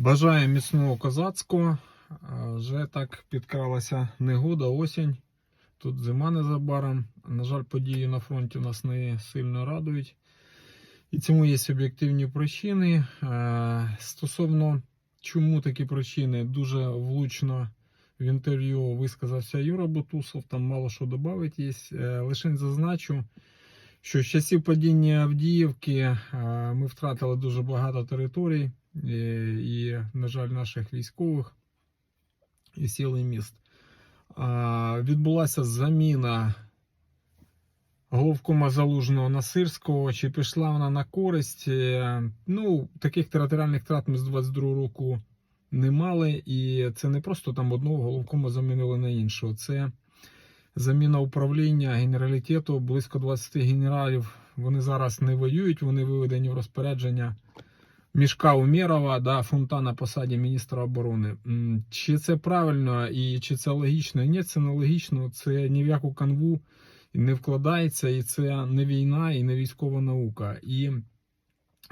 Бажаю міцного козацького. Вже так підкралася негода, осінь. Тут зима незабаром. На жаль, події на фронті нас не сильно радують. І цьому є об'єктивні причини. Стосовно чому такі причини, дуже влучно в інтерв'ю висказався Юра Бутусов, там мало що додати є. Е, Лише зазначу, що з часів падіння Авдіївки ми втратили дуже багато територій і, на жаль, наших військових і і міст. Відбулася заміна головкома залужного на Сирського. Чи пішла вона на користь? Е, Ну, таких територіальних втрат ми з 22 року не мали. І це не просто там одного головкома замінили на іншого. Це заміна управління генералітету, близько 20 генералів. Вони зараз не воюють, вони виведені в розпорядження Мішка Умєрова, да, фунта на посаді міністра оборони. Чи це правильно і чи це логічно? Ні, це не логічно. Це ні в яку канву не вкладається, і це не війна, і не військова наука. І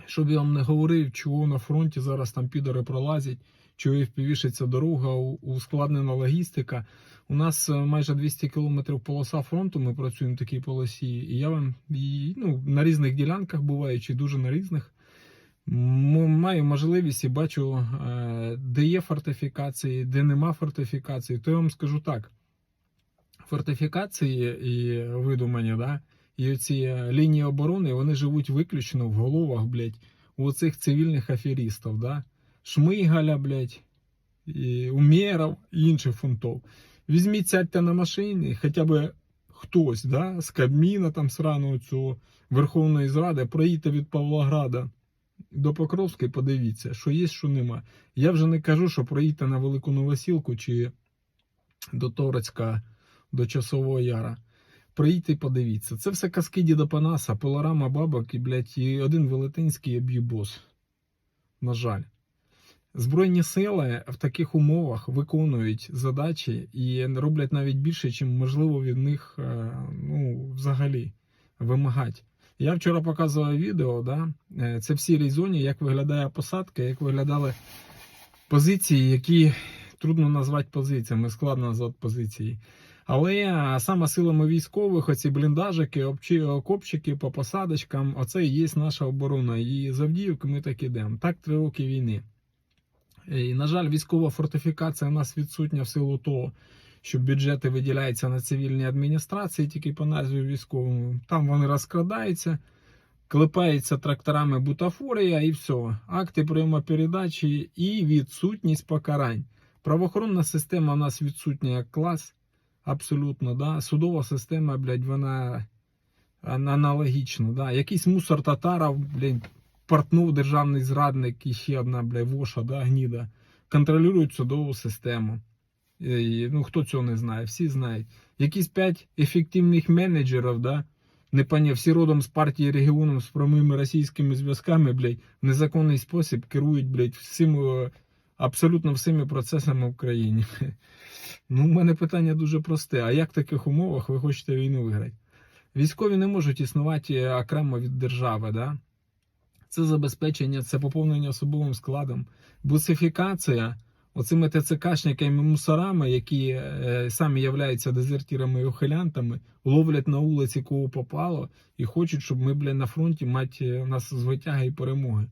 щоб я вам не говорив, чого на фронті зараз там підори пролазять, чого впівішиться дорога, ускладнена логістика. У нас е, майже 200 кілометрів полоса фронту. Ми працюємо в такій полосі, і я вам і, ну, на різних ділянках буваючи, дуже на різних. Маю можливість і бачу, е, де є фортифікації, де нема фортифікації. То я вам скажу так: фортифікації і видумання, да, і ці лінії оборони вони живуть виключно в головах, блядь, у оцих цивільних аферістів, да? Шмигаля, блядь, і Умєров і інших фунтов. Візьміть, сядьте на машині, хоча б хтось, да, з Кабміна там сраного цього Верховної Зради, проїдьте від Павлограда до Покровської, подивіться, що є, що нема. Я вже не кажу, що проїдьте на Велику Новосілку чи до Торецька, до Часового Яра. Приїдьте і подивіться. Це все казки Діда Панаса, пилорама бабок і, блядь, і один велетенський об'єбос. На жаль. Збройні сили в таких умовах виконують задачі і роблять навіть більше, чим можливо від них е, ну, взагалі вимагати. Я вчора показував відео, да? е, це в сірій зоні, як виглядає посадка, як виглядали позиції, які трудно назвати позиціями, складно назвати позиції. Але е, саме силами військових, оці бліндажики, окопчики по посадочкам, оце і є наша оборона. І з ми так ідемо. Так три роки війни. І, на жаль, військова фортифікація у нас відсутня в силу того, що бюджети виділяються на цивільні адміністрації, тільки по назві військовому. Там вони розкрадаються, клепаються тракторами бутафорія і все. Акти прийому передачі і відсутність покарань. Правоохоронна система у нас відсутня як клас. Абсолютно, да. Судова система, блядь, вона аналогічна, да. Якийсь мусор татаров, блядь, портнув державний зрадник і ще одна, блядь, воша, да, гніда. Контролюють судову систему. І, ну, хто цього не знає, всі знають. Якісь п'ять ефективних менеджерів, да, не пані, всі родом з партії регіону з прямими російськими зв'язками, блядь, в незаконний спосіб керують, блядь, всім, е, абсолютно всіми процесами в країні. Ну, у мене питання дуже просте. А як в таких умовах ви хочете війну виграти? Військові не можуть існувати окремо від держави, да? Це забезпечення, це поповнення особовим складом, бусифікація оцими ТЦКшниками мусорами, які е, самі являються дезертірами і ухилянтами, ловлять на вулиці кого попало і хочуть, щоб ми, бля, на фронті мати е, нас звитяги і перемоги.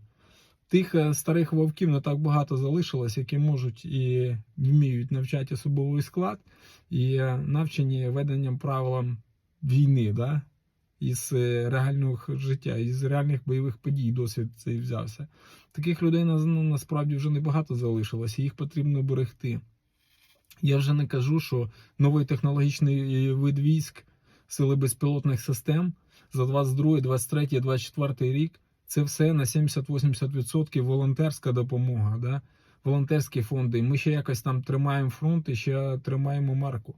Тих е, старих вовків не так багато залишилось, які можуть і вміють навчати особовий склад і е, навчені веденням правилам війни, да? Із е, реального життя, із реальних бойових подій досвід цей взявся. Таких людей ну, насправді вже небагато залишилось, їх потрібно берегти. Я вже не кажу, що новий технологічний е, вид військ сили безпілотних систем за 22, 23, 24 рік це все на 70-80% волонтерська допомога, да? волонтерські фонди. Ми ще якось там тримаємо фронт і ще тримаємо марку.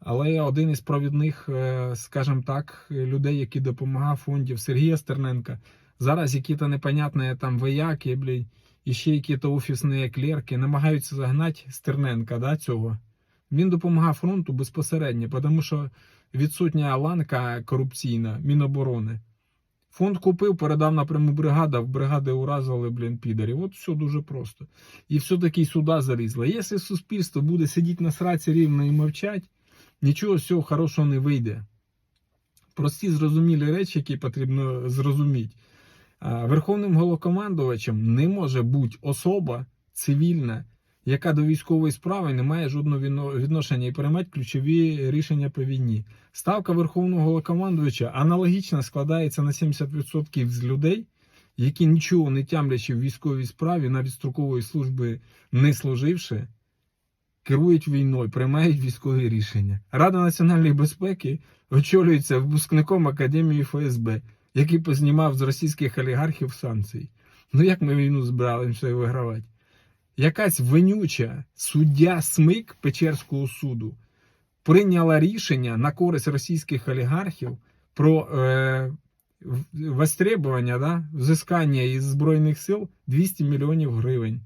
Але один із провідних, е, скажімо так, людей, які допомагав фондів Сергія Стерненка, зараз які-то непонятні там вояки, блін, і ще які-то офісні клерки намагаються загнати Стерненка да, цього. Він допомагав фронту безпосередньо, тому що відсутня ланка корупційна Міноборони. Фонд купив, передав напряму бригада, в бригади уразили, блін, підарів. От все дуже просто. І все-таки сюди залізли. Якщо суспільство буде сидіти на сраці рівно і мовчать, нічого з цього хорошого не вийде. Прості зрозумілі речі, які потрібно зрозуміти. Верховним головнокомандувачем не може бути особа цивільна, яка до військової справи не має жодного відношення і приймати ключові рішення по війні. Ставка Верховного головнокомандувача аналогічно складається на 70% з людей, які нічого не тямлячи в військовій справі, навіть строкової служби не служивши, керують війною, приймають військові рішення. Рада національної безпеки очолюється випускником Академії ФСБ, який познімав з російських олігархів санкції. Ну як ми війну збиралися вигравати? Якась винюча суддя СМИК Печерського суду прийняла рішення на користь російських олігархів про е, востребування, да, взискання із Збройних сил 200 мільйонів гривень.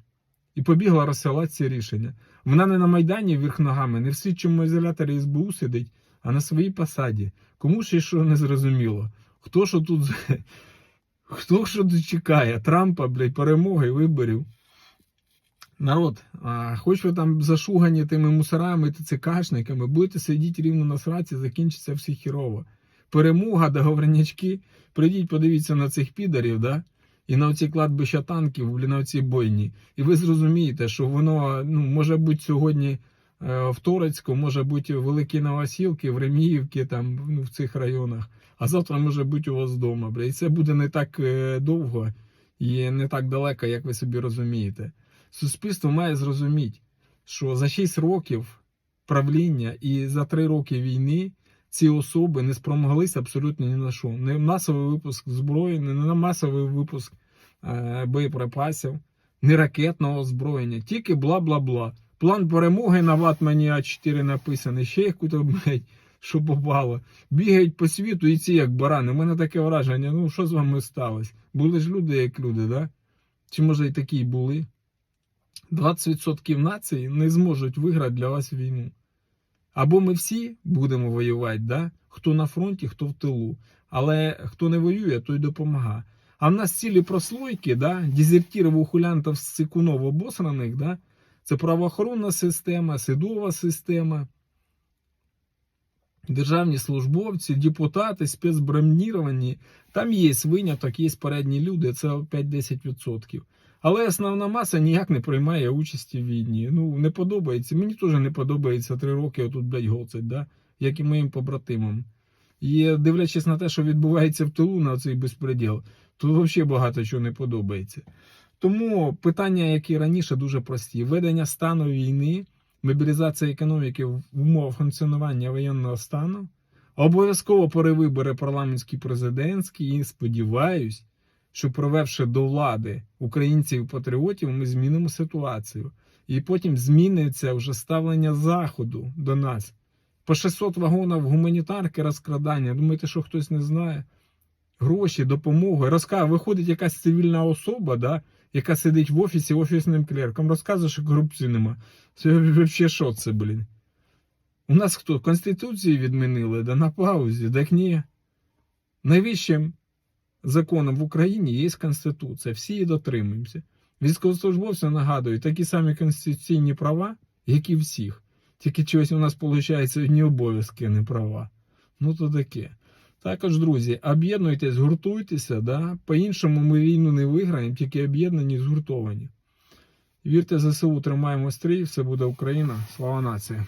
І побігла розсилати ці рішення. Вона не на Майдані вверх ногами, не в слідчому ізоляторі СБУ сидить, а на своїй посаді. Кому ще що не зрозуміло? Хто що тут, хто що тут чекає? Трампа, блядь, перемоги, виборів. Народ, а, хоч ви там зашугані тими мусорами, ТЦКшниками, будете сидіти рівно на сраці, закінчиться все хірово. Перемога, договорнячки. Прийдіть, подивіться на цих підарів, да? І на оці кладбища танків, на оці бойні. І ви зрозумієте, що воно ну, може бути сьогодні е, в Торецьку, може бути в Великій Новосілки, в Реміївці, там, ну, в цих районах, а завтра може бути у вас вдома. Бля. І це буде не так е, довго і не так далеко, як ви собі розумієте. Суспільство має зрозуміти, що за 6 років правління і за 3 роки війни ці особи не спромоглися абсолютно ні на що. Не масовий випуск зброї, не на масовий випуск е, боєприпасів, не ракетного озброєння, тільки бла-бла-бла. План перемоги на Ватмані А4 написаний, ще якусь, блядь, що попало. Бігають по світу і ці як барани. У мене таке враження, ну що з вами сталося? Були ж люди як люди, да? Чи може і такі були? 20% нації не зможуть виграти для вас війну. Або ми всі будемо воювати, да? хто на фронті, хто в тилу. Але хто не воює, той допомагає. А в нас цілі прослойки, да? дезертирів, ухулянтів, сикунов обосраних, да? це правоохоронна система, судова система, державні службовці, депутати, спецброніровані. Там є виняток, є передні люди, це 5-10%. Але основна маса ніяк не приймає участі в війні. Ну, не подобається. Мені теж не подобається три роки отут, блядь, гоцать, да? як і моїм побратимам. І дивлячись на те, що відбувається в тилу на цей безпреділ, то взагалі багато чого не подобається. Тому питання, як і раніше, дуже прості: введення стану війни, мобілізація економіки в умовах функціонування воєнного стану, обов'язково перевибори парламентські президентські, і сподіваюсь, що провевши до влади українців-патріотів, ми змінимо ситуацію. І потім зміниться вже ставлення Заходу до нас. По 600 вагонів гуманітарки розкрадання. Думаєте, що хтось не знає? Гроші, допомоги. Розка... Виходить якась цивільна особа, да, яка сидить в офісі офісним клерком, розказує, що корупції нема. Це взагалі що це, блін? У нас хто? Конституцію відмінили, да на паузі, так ні. Найвищим законом в Україні є Конституція, всі її дотримуємося. Військовослужбовцям нагадую, такі самі конституційні права, як і всіх. Тільки чогось у нас виходить одні обов'язки, а не права. Ну то таке. Також, друзі, об'єднуйтесь, гуртуйтеся, да? по-іншому ми війну не виграємо, тільки об'єднані, згуртовані. Вірте ЗСУ, тримаємо стрій, все буде Україна. Слава нації!